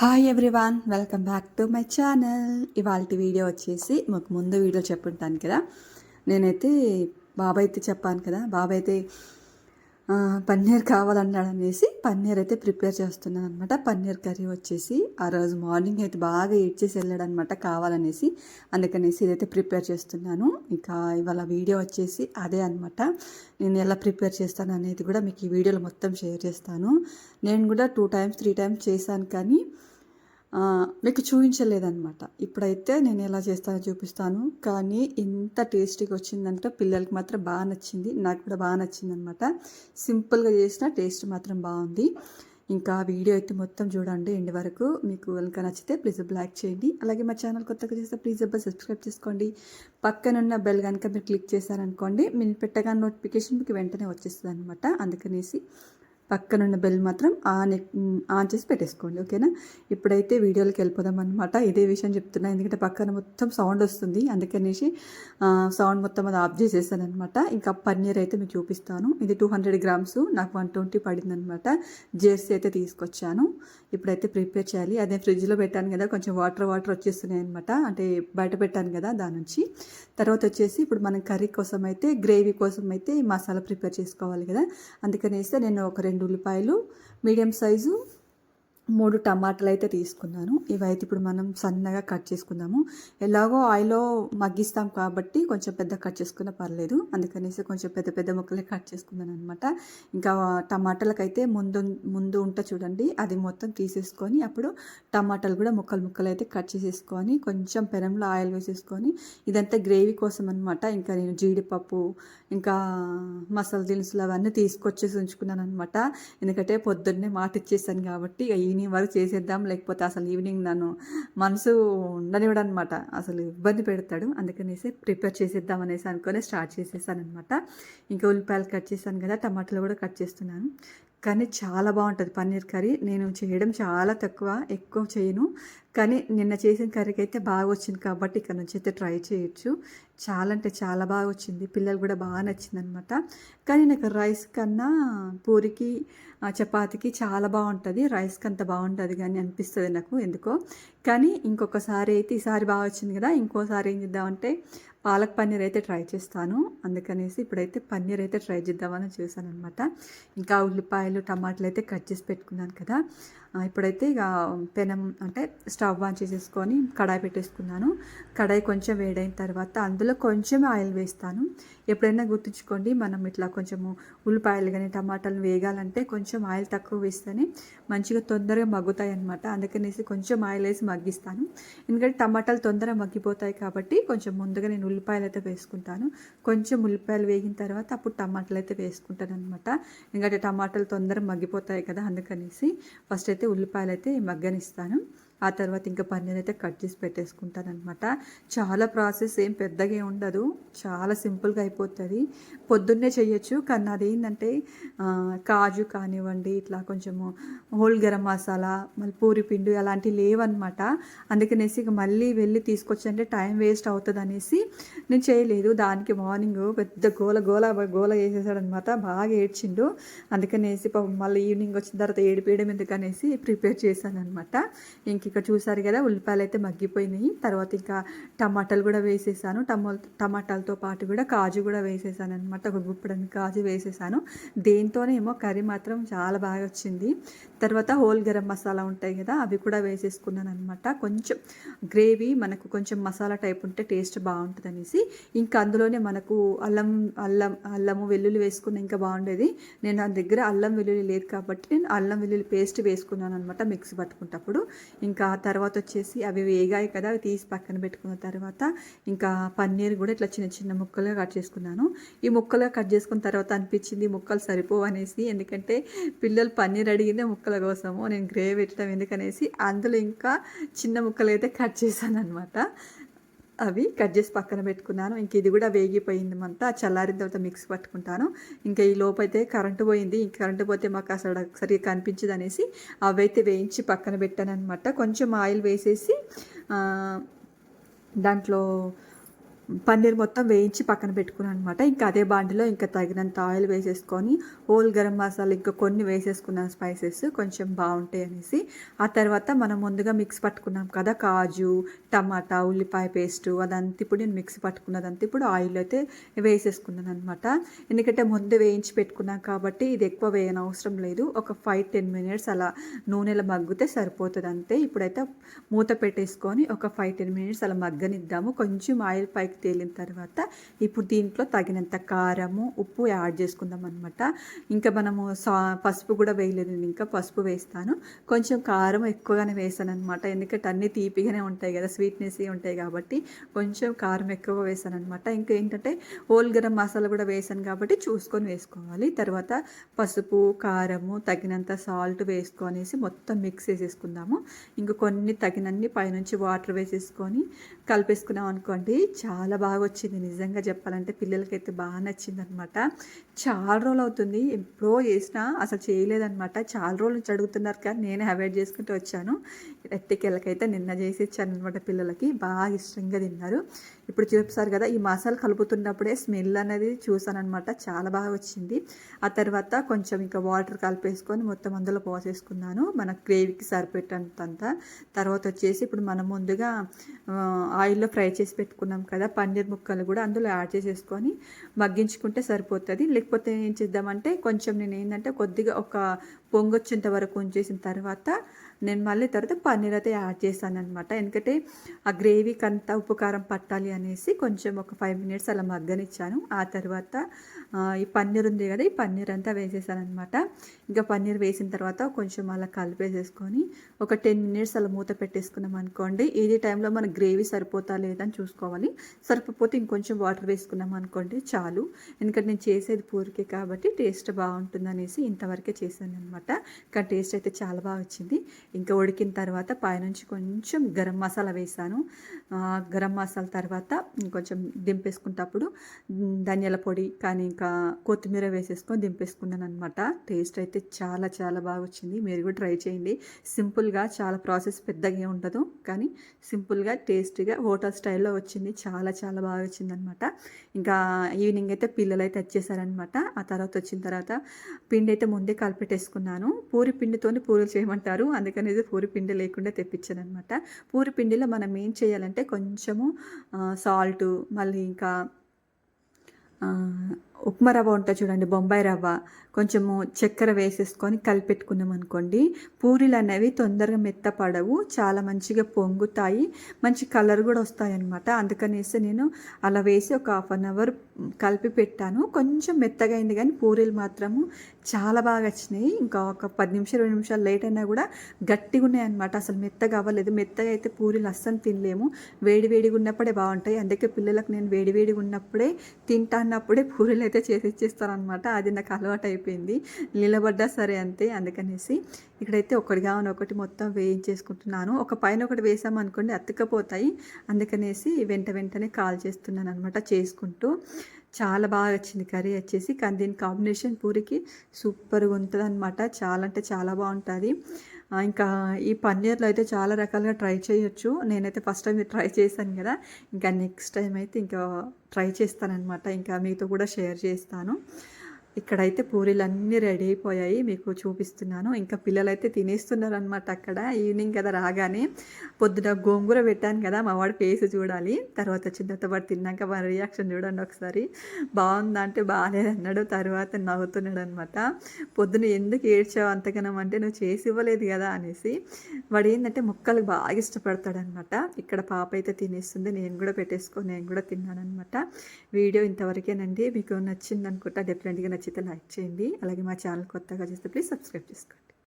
Hi everyone welcome back to my channel ఇవాళ video వచ్చేసి మాకు ముందు వీడియో చెప్పుంటాను కదా. నేనైతే బాబాయ్ అయితే చెప్పాను కదా బాబాయ్ అయితే పన్నీర్ కావాలన్నాడు అనేసి పన్నీర్ అయితే ప్రిపేర్ చేస్తున్నాను అనమాట పన్నీర్ కర్రీ వచ్చేసి ఆ రోజు మార్నింగ్ అయితే బాగా ఏడ్చేసి వెళ్ళాడు అనమాట కావాలనేసి. అందుకనేసి ఇదైతే ప్రిపేర్ చేస్తున్నాను. ఇంకా ఇవాళ వీడియో వచ్చేసి అదే అనమాట నేను ఎలా ప్రిపేర్ చేస్తాను అనేది కూడా మీకు ఈ వీడియోలో మొత్తం షేర్ చేస్తాను. నేను కూడా టూ టైమ్స్ త్రీ టైమ్స్ చేశాను కానీ మీకు చూపించలేదన్నమాట. ఇప్పుడైతే నేను ఎలా చేస్తానో చూపిస్తాను. కానీ ఎంత టేస్టీగా వచ్చిందంటే. పిల్లలకి మాత్రం బాగా నచ్చింది. నాకు కూడా బాగా నచ్చింది అనమాట సింపుల్గా చేసిన టేస్ట్ మాత్రం బాగుంది. ఇంకా వీడియో అయితే మొత్తం చూడండి ఎండ్ వరకు. మీకు కనుక నచ్చితే ప్లీజ్ లైక్ చేయండి. అలాగే మా ఛానల్ కొత్తగా చేస్తే ప్లీజ్ అబ్బా సబ్స్క్రైబ్ చేసుకోండి. పక్కనున్న బెల్ కనుక మీరు క్లిక్ చేశారనుకోండి మీరు పెట్టగానే నోటిఫికేషన్ మీకు వెంటనే వచ్చేస్తుంది అనమాట అందుకనేసి పక్కనున్న బెల్ మాత్రం ఆన్ ఆన్ చేసి పెట్టేసుకోండి ఓకేనా? ఇప్పుడైతే వీడియోలోకి వెళ్ళిపోదాం అనమాట ఇదే విషయం చెప్తున్నా ఎందుకంటే పక్కన మొత్తం సౌండ్ వస్తుంది. అందుకనేసి సౌండ్ మొత్తం అది ఆఫ్ చేసేసాను అనమాట ఇంకా పన్నీర్ అయితే మీకు చూపిస్తాను. ఇది టూ హండ్రెడ్ గ్రామ్స్ నాకు వన్ ట్వంటీ పడిందనమాట జెర్సీ అయితే తీసుకొచ్చాను. ఇప్పుడైతే ప్రిపేర్ చేయాలి. అదే ఫ్రిడ్జ్లో పెట్టాను కదా కొంచెం వాటర్ వాటర్ వచ్చేస్తున్నాయి అనమాట అంటే బయట పెట్టాను కదా దాని నుంచి. తర్వాత వచ్చేసి ఇప్పుడు మనం కర్రీ కోసం అయితే గ్రేవీ కోసం అయితే మసాలా ప్రిపేర్ చేసుకోవాలి కదా. అందుకనేస్తే నేను ఒక రెండు ఉల్లిపాయలు మీడియం సైజు మూడు టమాటాలు అయితే తీసుకున్నాను. ఇవైతే ఇప్పుడు మనం సన్నగా కట్ చేసుకుందాము. ఎలాగో ఆయిల్లో మగ్గిస్తాం కాబట్టి కొంచెం పెద్ద కట్ చేసుకున్నా పర్లేదు. అందుకనేసి కొంచెం పెద్ద పెద్ద ముక్కలే కట్ చేసుకున్నాను అనమాట ఇంకా టమాటాలకైతే ముందు ముందు ఉంటే చూడండి. అది మొత్తం తీసేసుకొని అప్పుడు టమాటాలు కూడా ముక్కలు ముక్కలు అయితే కట్ చేసేసుకొని కొంచెం పెనంలో ఆయిల్ వేసేసుకొని ఇదంతా గ్రేవీ కోసం అనమాట ఇంకా నేను జీడిపప్పు ఇంకా మసాలా దినుసులు అవన్నీ తీసుకొచ్చేసి ఉంచుకున్నాను అనమాట ఎందుకంటే పొద్దున్నే మాట ఇచ్చేసాను కాబట్టి ఇక ఈవినింగ్ వరకు చేసేద్దాం లేకపోతే అసలు ఈవినింగ్ నన్ను మనసు ఉండనివ్వడం అనమాట అసలు ఇబ్బంది పెడతాడు. అందుకనేసి ప్రిపేర్ చేసేద్దాం అనేసి అనుకొని స్టార్ట్ చేసేసాను అనమాట ఇంకా ఉల్లిపాయలు కట్ చేశాను కదా టమాటాలు కూడా కట్ చేస్తున్నాను. కానీ చాలా బాగుంటుంది పన్నీర్ కర్రీ. నేను చేయడం చాలా తక్కువ ఎక్కువ చేయను. కానీ నిన్న చేసిన కర్రీకి అయితే బాగా వచ్చింది కాబట్టి ఇక్కడ నుంచి అయితే ట్రై చేయొచ్చు. చాలా అంటే చాలా బాగా వచ్చింది పిల్లలు కూడా బాగా నచ్చింది అనమాట కానీ నాకు రైస్ కన్నా పూరికి చపాతీకి చాలా బాగుంటుంది. రైస్కి అంత బాగుంటుంది కానీ అనిపిస్తుంది నాకు ఎందుకో. కానీ ఇంకొకసారి అయితే ఈసారి బాగా వచ్చింది కదా ఇంకోసారి ఏం చేద్దామంటే పాలక్ పన్నీర్ అయితే ట్రై చేస్తాను. అందుకనేసి ఇప్పుడైతే పన్నీర్ అయితే ట్రై చేద్దామని చూసాను అనమాట ఇంకా ఉల్లిపాయలు టమాటాలు అయితే కట్ చేసి పెట్టుకున్నాను కదా. ఇప్పుడైతే ఇక పెనం అంటే స్టవ్ ఆన్ చేసేసుకొని కడాయి పెట్టేసుకున్నాను. కడాయి కొంచెం వేడైన తర్వాత అందులో కొంచెం ఆయిల్ వేస్తాను. ఎప్పుడైనా గుర్తుంచుకోండి మనం ఇట్లా కొంచెము ఉల్లిపాయలు కానీ టమాటాలు వేగాలంటే కొంచెం ఆయిల్ తక్కువ వేస్తేనే మంచిగా తొందరగా మగ్గుతాయి అనమాట అందుకనేసి కొంచెం ఆయిల్ వేసి మగ్గిస్తాను. ఎందుకంటే టమాటాలు తొందరగా మగ్గిపోతాయి కాబట్టి కొంచెం ముందుగా నేను ఉల్లిపాయలు అయితే వేసుకుంటాను. కొంచెం ఉల్లిపాయలు వేగిన తర్వాత అప్పుడు టమాటాలు అయితే వేసుకుంటాను అనమాట ఎందుకంటే టమాటాలు తొందరగా మగ్గిపోతాయి కదా అందుకనేసి ఫస్ట్ అయితే ఉల్లిపాయలు అయితే మగ్గనిస్తాను. ఆ తర్వాత ఇంకా పన్నీర్ అయితే కట్ చేసి పెట్టేసుకుంటానమాట చాలా ప్రాసెస్ ఏం పెద్దగా ఉండదు. చాలా సింపుల్గా అయిపోతుంది. పొద్దున్నే చేయొచ్చు కానీ అదేంటంటే కాజు కానివ్వండి ఇట్లా కొంచెము హోల్ గరం మసాలా మళ్ళీ పూరి పిండి అలాంటివి లేవన్నమాట. అందుకనేసి ఇక మళ్ళీ వెళ్ళి తీసుకొచ్చంటే టైం వేస్ట్ అవుతుంది అనేసి నేను చేయలేదు. దానికి మార్నింగ్ పెద్ద గోల గోల గోల వేసేసాడనమాట బాగా ఏడ్చిండు. అందుకనేసి మళ్ళీ ఈవినింగ్ వచ్చిన తర్వాత ఏడిపేయడం ఎందుకనేసి ప్రిపేర్ చేశాను అనమాట ఇంక ఇక్కడ చూసారు కదా ఉల్లిపాయలు అయితే మగ్గిపోయినాయి. తర్వాత ఇంకా టమాటాలు కూడా వేసేసాను. టమా టమాటాలతో పాటు కూడా కాజు కూడా వేసేసాను అనమాట ఒక గుప్పడని కాజు వేసేసాను. దేంతోనేమో కర్రీ మాత్రం చాలా బాగా వచ్చింది. తర్వాత హోల్ గరం మసాలా ఉంటాయి కదా అవి కూడా వేసేసుకున్నాను అనమాట కొంచెం గ్రేవీ మనకు కొంచెం మసాలా టైప్ ఉంటే టేస్ట్ బాగుంటుంది అనేసి ఇంకా అందులోనే మనకు అల్లం అల్లం అల్లము వెల్లుల్లి వేసుకున్న ఇంకా బాగుండేది. నేను నా దగ్గర అల్లం వెల్లుల్లి లేదు కాబట్టి నేను అల్లం వెల్లుల్లి పేస్ట్ వేసుకున్నాను అనమాట మిక్సీ పట్టుకుంటప్పుడు ఇంకా తర్వాత వచ్చేసి అవి వేగాయి కదా అవి తీసి పక్కన పెట్టుకున్న తర్వాత ఇంకా పన్నీర్ కూడా ఇట్లా చిన్న చిన్న ముక్కలుగా కట్ చేసుకున్నాను. ఈ ముక్కలుగా కట్ చేసుకున్న తర్వాత అనిపించింది ముక్కలు సరిపోవు అనేసి ఎందుకంటే పిల్లలు పన్నీర్ అడిగిందే ముక్కల కోసము నేను గ్రేవీ పెట్టడం ఎందుకనేసి అందులో ఇంకా చిన్న ముక్కలు అయితే కట్ చేశాను అనమాట అవి కట్ చేసి పక్కన పెట్టుకున్నాను. ఇంక ఇది కూడా వేగిపోయింది అంతా చల్లారిన తర్వాత మిక్స్ పట్టుకుంటాను. ఇంకా ఈ లోపు అయితే కరెంటు పోయింది. ఇంక కరెంటు పోతే మాకు అసలు సరిగ్గా కనిపించదు అనేసి అవైతే వేయించి పక్కన పెట్టాను అనమాట కొంచెం ఆయిల్ వేసేసి దాంట్లో పన్నీర్ మొత్తం వేయించి పక్కన పెట్టుకున్నాను అనమాట ఇంకా అదే బాండిలో ఇంకా తగినంత ఆయిల్ వేసేసుకొని హోల్ గరం మసాలా ఇంకా కొన్ని వేసేసుకున్నాను స్పైసెస్ కొంచెం బాగుంటాయి అనేసి. ఆ తర్వాత మనం ముందుగా మిక్స్ పట్టుకున్నాం కదా కాజు టమాటా ఉల్లిపాయ పేస్ట్ అదంతా ఇప్పుడు నేను మిక్స్ పట్టుకున్నదంతా ఇప్పుడు ఆయిల్ అయితే వేసేసుకున్నాను అనమాట ఎందుకంటే ముందు వేయించి పెట్టుకున్నాం కాబట్టి ఇది ఎక్కువ వేయని అవసరం లేదు. ఒక ఫైవ్ టెన్ మినిట్స్ అలా నూనెలో మగ్గితే సరిపోతుంది అంతే ఇప్పుడైతే మూత పెట్టేసుకొని ఒక ఫైవ్ టెన్ మినిట్స్ అలా మగ్గనిద్దాము. కొంచెం ఆయిల్ పైకి తేలిన తర్వాత ఇప్పుడు దీంట్లో తగినంత కారము ఉప్పు యాడ్ చేసుకుందాం అనమాట ఇంకా మనము సా పసుపు కూడా వేయలేదు. నేను ఇంకా పసుపు వేస్తాను. కొంచెం కారం ఎక్కువగానే వేసాను అనమాట ఎందుకంటే అన్నీ తీపిగానే ఉంటాయి కదా స్వీట్నెస్ ఉంటాయి కాబట్టి కొంచెం కారం ఎక్కువ వేసాను అనమాట ఇంకా ఏంటంటే హోల్ గరం మసాలా కూడా వేసాను కాబట్టి చూసుకొని వేసుకోవాలి. తర్వాత పసుపు కారము తగినంత సాల్ట్ వేసుకొనేసి మొత్తం మిక్స్ చేసేసుకుందాము. ఇంకా కొన్ని తగినన్ని పైనుంచి వాటర్ వేసేసుకొని కలిపేసుకున్నాం అనుకోండి చాలా చాలా బాగా వచ్చింది నిజంగా చెప్పాలంటే పిల్లలకైతే బాగా నచ్చింది అనమాట చాలా రోజులు అవుతుంది ఎప్పుడో చేసినా అసలు చేయలేదనమాట. చాలా రోజుల నుంచి అడుగుతున్నారు కానీ నేనే అవాయిడ్ చేసుకుంటూ వచ్చాను. ఎట్టికెళ్ళకైతే నిన్న చేసి ఇచ్చాను అనమాట పిల్లలకి. బాగా ఇష్టంగా తిన్నారు. ఇప్పుడు చూపిస్తారు కదా ఈ మసాలా కలుపుతున్నప్పుడే స్మెల్ అనేది చూసాను అనమాట చాలా బాగా వచ్చింది ఆ తర్వాత కొంచెం ఇంకా వాటర్ కలిపేసుకొని మొత్తం అందులో పోసేసుకున్నాను. మన గ్రేవీకి సరిపెట్టంత తర్వాత వచ్చేసి ఇప్పుడు మనం ముందుగా ఆయిల్లో ఫ్రై చేసి పెట్టుకున్నాం కదా పన్నీర్ ముక్కలు కూడా అందులో యాడ్ చేసేసుకొని మగ్గించుకుంటే సరిపోతుంది. లేకపోతే ఏం చేద్దామంటే కొంచెం నేను ఏంటంటే కొద్దిగా ఒక పొంగొచ్చేంత వరకు ఉంచేసిన తర్వాత నేను మళ్ళీ తర్వాత పన్నీర్ అయితే యాడ్ చేశాను అనమాట ఎందుకంటే ఆ గ్రేవీకి అంతా ఉప్పు కారం పట్టాలి అనేసి కొంచెం ఒక ఫైవ్ మినిట్స్ అలా మగ్గనిచ్చాను. ఆ తర్వాత ఈ పన్నీర్ ఉంది కదా ఈ పన్నీర్ అంతా వేసేసాను అనమాట ఇంకా పన్నీర్ వేసిన తర్వాత కొంచెం అలా కలిపేసేసుకొని ఒక టెన్ మినిట్స్ అలా మూత పెట్టేసుకున్నాం అనుకోండి. ఇది టైంలో మన గ్రేవీ సరిపోతా లేదని చూసుకోవాలి. సరిపోతే ఇంకొంచెం వాటర్ వేసుకున్నాం అనుకోండి చాలు. ఎందుకంటే నేను చేసేది పూరికే కాబట్టి టేస్ట్ బాగుంటుంది అనేసి ఇంతవరకే చేశాను అనమాట కానీ టేస్ట్ అయితే చాలా బాగా వచ్చింది. ఇంకా ఉడికిన తర్వాత పైనుంచి కొంచెం గరం మసాలా వేసాను. గరం మసాలా తర్వాత కొంచెం దింపేసుకునేటప్పుడు ధనియాల పొడి కానీ ఇంకా కొత్తిమీర వేసేసుకొని దింపేసుకున్నాను అనమాట టేస్ట్ అయితే చాలా చాలా బాగా వచ్చింది. మీరు కూడా ట్రై చేయండి. సింపుల్గా చాలా ప్రాసెస్ పెద్దగా ఉండదు కానీ సింపుల్గా టేస్టీగా హోటల్ స్టైల్లో వచ్చింది. చాలా చాలా బాగా వచ్చింది అనమాట ఇంకా ఈవినింగ్ అయితే పిల్లలు అయితే వచ్చేసారనమాట ఆ తర్వాత వచ్చిన తర్వాత పిండి అయితే ముందే కలిపెట్టేసుకున్నాను. పూరి పిండితోని పూరీలు చేయమంటారు. అందుకే అనేది పూరి పిండి లేకుండా తెప్పించాను అనమాట పూరి పిండిలో మనం ఏం చేయాలంటే కొంచెము సాల్ట్ మళ్ళీ ఇంకా ఉప్మా రవ్వ ఉంటుంది చూడండి బొంబాయి రవ్వ. కొంచెము చక్కెర వేసేసుకొని కలిపెట్టుకున్నాం అనుకోండి. పూరీలు అనేవి తొందరగా మెత్తపడవు చాలా మంచిగా పొంగుతాయి మంచి కలర్ కూడా వస్తాయి అనమాట అందుకనేసి నేను అలా వేసి ఒక హాఫ్ అన్ అవర్ కలిపి పెట్టాను. కొంచెం మెత్తగా అయింది కానీ పూరీలు మాత్రము చాలా బాగా వచ్చినాయి. ఇంకా ఒక పది నిమిషాలు రెండు నిమిషాలు లేట్ అయినా కూడా గట్టిగా ఉన్నాయి అనమాట అసలు మెత్తగా అవ్వలేదు. మెత్తగా అయితే పూరీలు అస్సలు తినలేము. వేడి వేడిగా ఉన్నప్పుడే బాగుంటాయి. అందుకే పిల్లలకు నేను వేడి వేడిగా ఉన్నప్పుడే తింటా అన్నప్పుడే పూరీలు అయితే చేసి అనమాట అది నాకు అలవాటు అయిపోయింది నిలబడ్డా సరే అంతే అందుకనేసి ఇక్కడైతే ఒకటిగా ఒకటి మొత్తం వేయించేసుకుంటున్నాను. ఒక పైన ఒకటి వేసామనుకోండి అతుక్కపోతాయి. అందుకనేసి వెంట వెంటనే కాల్ చేస్తున్నాను అనమాట చేసుకుంటూ. చాలా బాగా వచ్చింది కర్రీ వచ్చేసి. కానీ దీని కాంబినేషన్ పూరికి సూపర్గా ఉంటుంది అనమాట చాలా అంటే చాలా బాగుంటుంది. ఇంకా ఈ పన్నీర్లో అయితే చాలా రకాలుగా ట్రై చేయొచ్చు. నేనైతే ఫస్ట్ టైం ట్రై చేశాను కదా. ఇంకా నెక్స్ట్ టైం అయితే ఇంకా ట్రై చేస్తానన్నమాట. ఇంకా మీతో కూడా షేర్ చేస్తాను. ఇక్కడైతే పూరీలు అన్నీ రెడీ అయిపోయాయి మీకు చూపిస్తున్నాను. ఇంకా పిల్లలు అయితే తినేస్తున్నారు అనమాట అక్కడ. ఈవినింగ్ కదా రాగానే పొద్దున గోంగూర పెట్టాను కదా మా వాడు ఫేస్ చూడాలి. తర్వాత వచ్చిన తర్వాత వాడు తిన్నాక వాడి రియాక్షన్ చూడండి ఒకసారి. బాగుందా అంటే బాగాలేదన్నాడు తర్వాత నవ్వుతున్నాడు అనమాట పొద్దున ఎందుకు ఏడ్చావు అంతగానం అంటే నువ్వు చేసి ఇవ్వలేదు కదా అనేసి. వాడు ఏంటంటే ముక్కలు బాగా ఇష్టపడతాడనమాట ఇక్కడ పాప అయితే తినేస్తుంది నేను కూడా పెట్టేసుకో నేను కూడా తిన్నాను అనమాట వీడియో ఇంతవరకేనండి. మీకు నచ్చింది అనుకుంటా డెఫినెట్గా నచ్చింది నచ్చితే లైక్ చేయండి. అలాగే మా ఛానల్ కొత్తగా చేస్తే ప్లీజ్ సబ్స్క్రైబ్ చేసుకోండి.